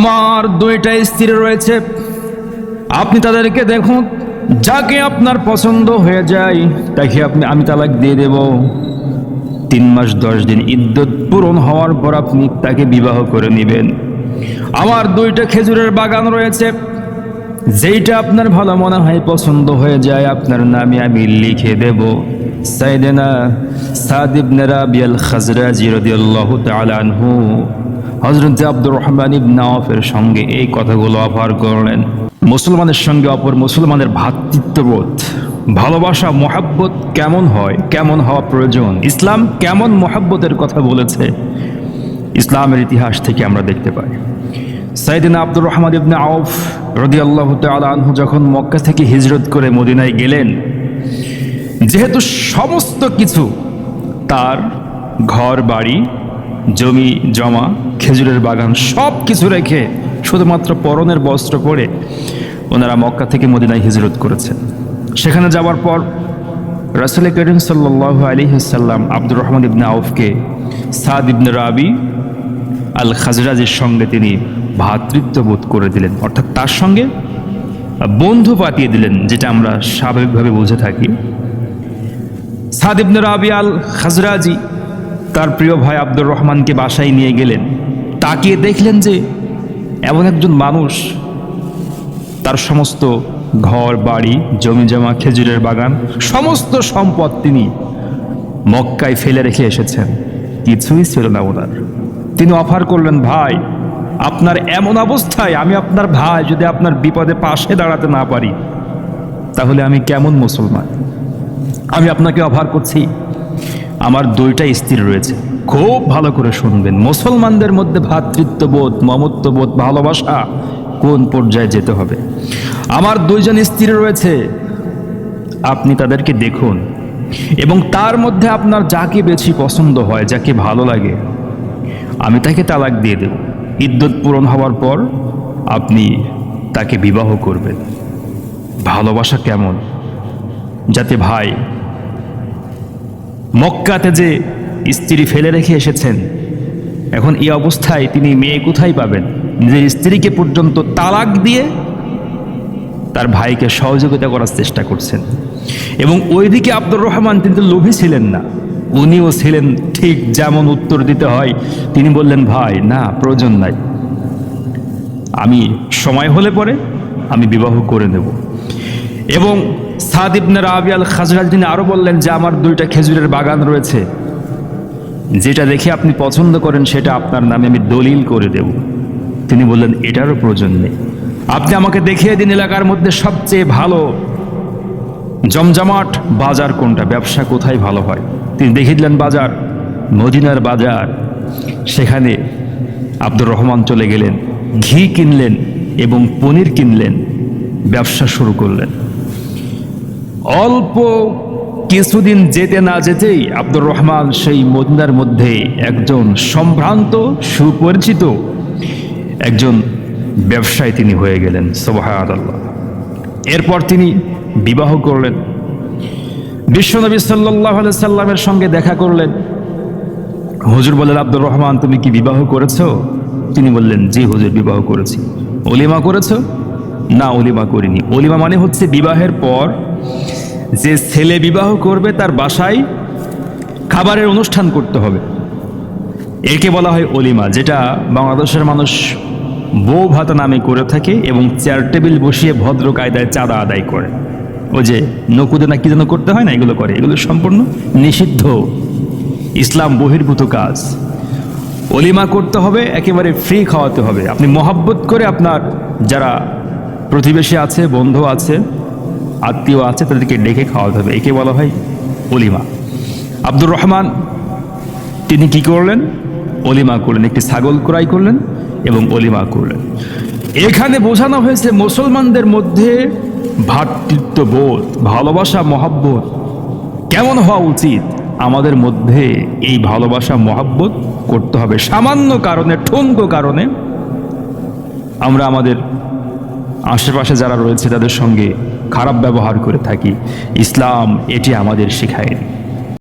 আমার দুইটা স্ত্রী রয়েছে। আপনি তাদেরকে দেখুন, যাকে আপনার পছন্দ হয়ে যায়, তাকে আপনি আমি তালাক দিয়ে দেব। তিন মাস, দশ দিন ইদ্যত পূরণ হওয়ার পর আপনি তাকে বিবাহ করে নেবেন। আমার দুইটা খেজুরের বাগান রয়েছে। যেইটা আপনার ভালো মনে হয় পছন্দ হয়ে যায়, আপনার নামে আমি লিখে দেব। সাইদেনা সাদ ইবনে রাবিয়াল খাজরাজি রাদিয়াল্লাহু হযরত আব্দুর রহমান ইবনে আওফের সঙ্গে এই কথাগুলো অফার করলেন। মুসলমানের সঙ্গে অপর মুসলমানের ভ্রাতৃত্ববোধ ভালোবাসা, মহাব্বত কেমন হয়, কেমন হওয়া প্রয়োজন? ইসলাম কেমন মহাব্বতের কথা বলেছে? ইসলামের ইতিহাস থেকে আমরা দেখতে পাই। সাইদিন আব্দুর রহমান ইবনে আউফ রদি আল্লাহ আনহু যখন মক্কা থেকে হিজরত করে মদিনায় গেলেন, যেহেতু সমস্ত কিছু তার ঘর, বাড়ি জমি, জমা, খেজুরের বাগান সব কিছু রেখে শুধুমাত্র পরনের বস্ত্র পরে ওনারা মক্কা থেকে মদিনায় হিজরত করেছেন। সেখানে যাওয়ার পর রাসুল করিম সাল্লাহ আলী সাল্লাম আব্দুর রহমান ইবনে আউফকে সাদ ইবনে রাবি আল খাজরাজের সঙ্গে তিনি ভ্রাতৃত্ববোধ করে দিলেন। অর্থাৎ তার সঙ্গে বন্ধু পাতিয়ে দিলেন, যেটা আমরা স্বাভাবিকভাবে বুঝে থাকি। সাদ ইবনে রাবি আল খাজরাজি তার প্রিয় ভাই আব্দুর রহমানকে বাসায় নিয়ে গেলেন। তাকিয়ে দেখলেন যে এমন একজন মানুষ তার সমস্ত ঘর, বাড়ি, জমি জমা, খেজুরের বাগান, সমস্ত সম্পদ তিনি মক্কায় ফেলে রেখে এসেছেন। কিছুই ছিল না ওনার। তিনি অফার করলেন, ভাই, আপনার এমন অবস্থায় আমি আপনার ভাই যদি আপনার বিপদে পাশে দাঁড়াতে না পারি, তাহলে আমি কেমন মুসলমান? আমি আপনাকে অফার করছি আমার দুইটা স্ত্রী রয়েছে। খুব ভালো করে শুনবেন। মুসলমানদের মধ্যে ভ্রাতৃত্ববোধ মমত্ববোধ, ভালোবাসা কোন পর্যায়ে যেতে হবে? আমার দুইজন স্ত্রী রয়েছে। আপনি তাদেরকে দেখুন। এবং তার মধ্যে আপনার যাকে বেশি পছন্দ হয়, যাকে ভালো লাগে, আমি তাকে তালাক দিয়ে দেব। ইদ্যুৎ পূরণ হওয়ার পর আপনি তাকে বিবাহ করবেন। ভালোবাসা কেমন? যাতে ভাই মক্কাতে যে স্ত্রী ফেলে রেখে এসেছেন, এখন এই অবস্থায় তিনি মেয়ে কোথায় পাবেন? নিজের স্ত্রীকে পর্যন্ত তালাক দিয়ে তার ভাইকে সহযোগিতা করার চেষ্টা করছেন। এবং ওইদিকে আব্দুর রহমান কিন্তু লোভী ছিলেন না। উনিও ছিলেন ঠিক যেমন উত্তর দিতে হয়। তিনি বললেন, ভাই, না, প্রয়োজন নাই। আমি সময় হলে পরে আমি বিবাহ করে নেব। এবং সাদ ইবনে রাবি আল খাজরাজ তিনি আরও বললেন যে, আমার দুইটা খেজুরের বাগান রয়েছে। যেটা দেখে আপনি পছন্দ করেন, সেটা আপনার নামে আমি দলিল করে দেব। তিনি বললেন, এটারও প্রয়োজন নেই। আপনি আমাকে দেখিয়ে দিন এলাকার মধ্যে সবচেয়ে ভালো জমজমাট বাজার কোনটা? ব্যবসা কোথায় ভালো হয়? তিনি দেখিয়ে দিলেন, বাজার, মদিনার বাজার। সেখানে আব্দুর রহমান চলে গেলেন, ঘি কিনলেন এবং পনির কিনলেন, ব্যবসা শুরু করলেন। অল্প কিছুদিন যেতে না যেতেই আব্দুর রহমান সেই মদিনার মধ্যে একজন সম্ভ্রান্ত, সুপরিচিত একজন ব্যবসায়ী তিনি হয়ে গেলেন আল্লাহ এরপর তিনি বিবাহ করলেন। বিশ্বনবী সাল্লাহ সাল্লামের সঙ্গে দেখা করলেন। হুজুর বললেন, আব্দুর রহমান, তুমি কি বিবাহ করেছ? তিনি বললেন, জি হুজুর, বিবাহ করেছি। অলিমা করেছ? না অলিমা করিনি। অলিমা মানে হচ্ছে বিবাহের পর যে ছেলে বিবাহ করবে, তার বাসায় খাবারের অনুষ্ঠান করতে হবে। একে বলা হয় অলিমা, যেটা বাংলাদেশের মানুষ বউ ভাতা নামে করে থাকে এবং চেয়ার টেবিল বসিয়ে ভদ্র কায়দায় চাঁদা আদায় করে। ও যে নকুদে না কি যেন করতে হয় না, এগুলো করে। এগুলো সম্পূর্ণ নিষিদ্ধ ইসলাম বহির্ভূত কাজ। অলিমা করতে হবে, একেবারে ফ্রি খাওয়াতে হবে। আপনি মহাব্বত করে আপনার যারা প্রতিবেশী আছে, বন্ধু আছে, আত্মীয় আছে, তাদেরকে ডেকে খাওয়াতে হবে। একে বলা হয় অলিমা। আব্দুর রহমান, তিনি কি করলেন? অলিমা করলেন, একটি ছাগল ক্রয় করলেন এবং করলেন। এখানে বোঝানো হয়েছে মুসলমানদের মধ্যে ভ্রাতৃত্ববোধ ভালোবাসা, মহাব্বত কেমন হওয়া উচিত? আমাদের মধ্যে এই ভালোবাসা, মহাব্বত করতে হবে। সামান্য কারণে, ঠুনকো কারণে আমরা আমাদের আশেপাশে যারা রয়েছে তাদের সঙ্গে খারাপ ব্যবহার করে থাকি। ইসলাম এটি আমাদের শেখায়নি।